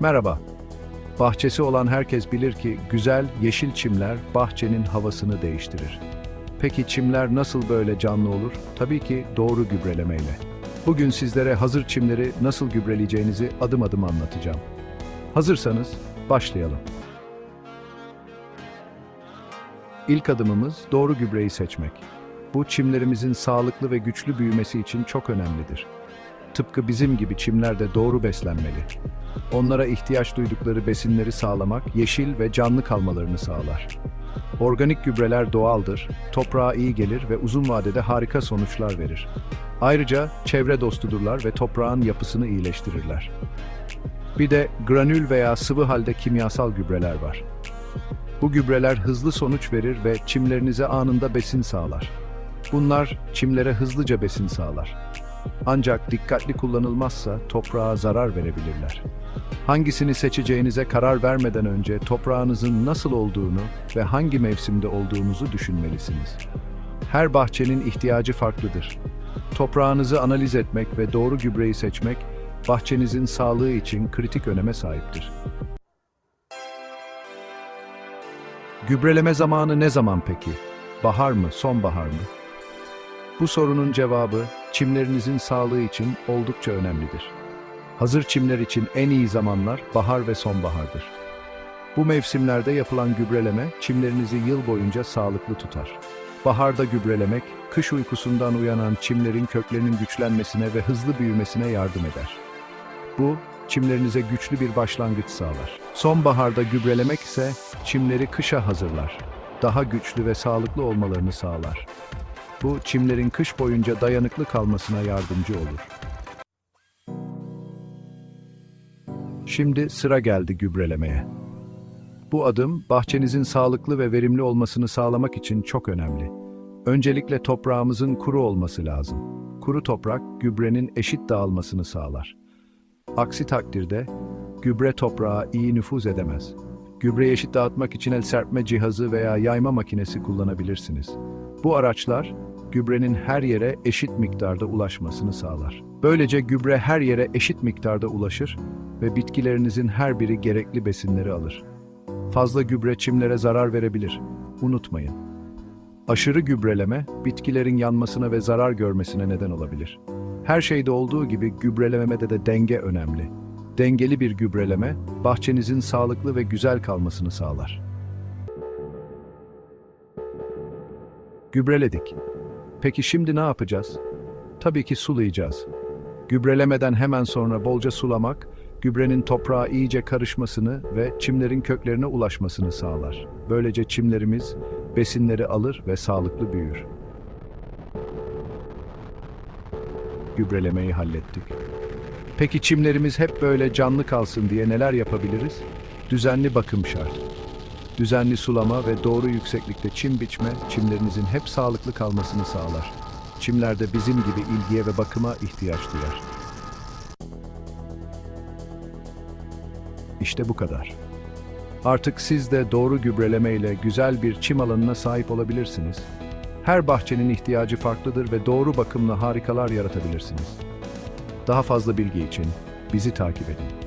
Merhaba. Bahçesi olan herkes bilir ki güzel yeşil çimler bahçenin havasını değiştirir. Peki çimler nasıl böyle canlı olur? Tabii ki doğru gübrelemeyle. Bugün sizlere hazır çimleri nasıl gübreleyeceğinizi adım adım anlatacağım. Hazırsanız başlayalım. İlk adımımız doğru gübreyi seçmek. Bu çimlerimizin sağlıklı ve güçlü büyümesi için çok önemlidir. Tıpkı bizim gibi çimler de doğru beslenmeli. Onlara ihtiyaç duydukları besinleri sağlamak, yeşil ve canlı kalmalarını sağlar. Organik gübreler doğaldır, toprağa iyi gelir ve uzun vadede harika sonuçlar verir. Ayrıca çevre dostudurlar ve toprağın yapısını iyileştirirler. Bir de granül veya sıvı halde kimyasal gübreler var. Bu gübreler hızlı sonuç verir ve çimlerinize anında besin sağlar. Bunlar çimlere hızlıca besin sağlar. Ancak dikkatli kullanılmazsa toprağa zarar verebilirler. Hangisini seçeceğinize karar vermeden önce toprağınızın nasıl olduğunu ve hangi mevsimde olduğunuzu düşünmelisiniz. Her bahçenin ihtiyacı farklıdır. Toprağınızı analiz etmek ve doğru gübreyi seçmek bahçenizin sağlığı için kritik öneme sahiptir. Gübreleme zamanı ne zaman peki? Bahar mı, sonbahar mı? Bu sorunun cevabı çimlerinizin sağlığı için oldukça önemlidir. Hazır çimler için en iyi zamanlar bahar ve sonbahardır. Bu mevsimlerde yapılan gübreleme çimlerinizi yıl boyunca sağlıklı tutar. Baharda gübrelemek, kış uykusundan uyanan çimlerin köklerinin güçlenmesine ve hızlı büyümesine yardım eder. Bu, çimlerinize güçlü bir başlangıç sağlar. Sonbaharda gübrelemek ise çimleri kışa hazırlar. Daha güçlü ve sağlıklı olmalarını sağlar. Bu, çimlerin kış boyunca dayanıklı kalmasına yardımcı olur. Şimdi sıra geldi gübrelemeye. Bu adım, bahçenizin sağlıklı ve verimli olmasını sağlamak için çok önemli. Öncelikle toprağımızın kuru olması lazım. Kuru toprak, gübrenin eşit dağılmasını sağlar. Aksi takdirde, gübre toprağa iyi nüfuz edemez. Gübreyi eşit dağıtmak için el serpme cihazı veya yayma makinesi kullanabilirsiniz. Bu araçlar, gübrenin her yere eşit miktarda ulaşmasını sağlar. Böylece gübre her yere eşit miktarda ulaşır ve bitkilerinizin her biri gerekli besinleri alır. Fazla gübre çimlere zarar verebilir. Unutmayın. Aşırı gübreleme, bitkilerin yanmasına ve zarar görmesine neden olabilir. Her şeyde olduğu gibi gübrelemede de denge önemli. Dengeli bir gübreleme, bahçenizin sağlıklı ve güzel kalmasını sağlar. Gübreledik. Peki şimdi ne yapacağız? Tabii ki sulayacağız. Gübrelemeden hemen sonra bolca sulamak, gübrenin toprağa iyice karışmasını ve çimlerin köklerine ulaşmasını sağlar. Böylece çimlerimiz besinleri alır ve sağlıklı büyür. Gübrelemeyi hallettik. Peki çimlerimiz hep böyle canlı kalsın diye neler yapabiliriz? Düzenli bakım şart. Düzenli sulama ve doğru yükseklikte çim biçme, çimlerinizin hep sağlıklı kalmasını sağlar. Çimler de bizim gibi ilgiye ve bakıma ihtiyaç duyar. İşte bu kadar. Artık siz de doğru gübreleme ile güzel bir çim alanına sahip olabilirsiniz. Her bahçenin ihtiyacı farklıdır ve doğru bakımla harikalar yaratabilirsiniz. Daha fazla bilgi için bizi takip edin.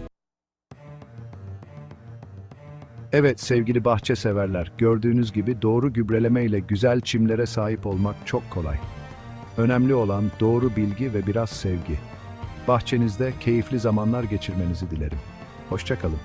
Evet sevgili bahçe severler, gördüğünüz gibi doğru gübreleme ile güzel çimlere sahip olmak çok kolay. Önemli olan doğru bilgi ve biraz sevgi. Bahçenizde keyifli zamanlar geçirmenizi dilerim. Hoşçakalın.